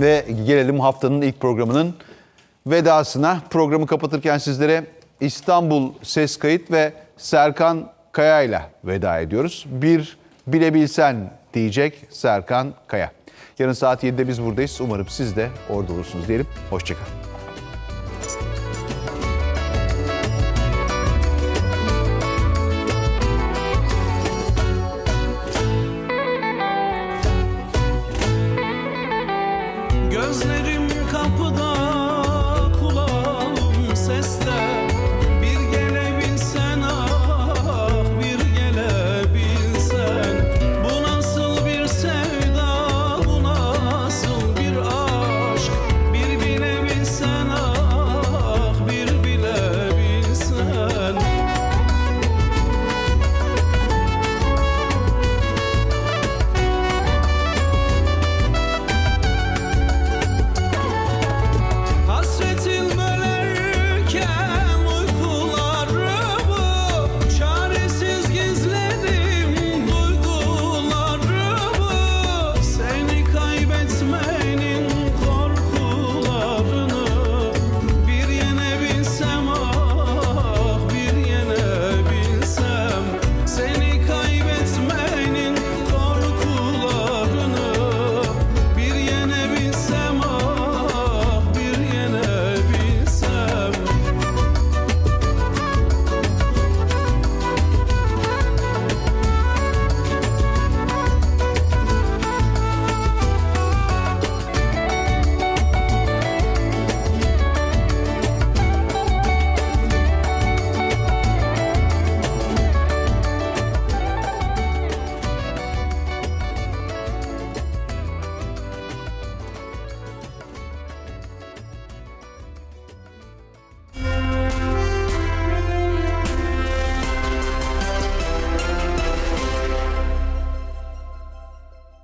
Ve gelelim haftanın ilk programının vedasına. Programı kapatırken sizlere İstanbul Ses Kayıt ve Serkan Kaya ile veda ediyoruz. Bir bilebilsen diyecek Serkan Kaya. Yarın saat 7'de biz buradayız. Umarım siz de orada olursunuz diyelim. Hoşçakalın. Gözlerim kapıda.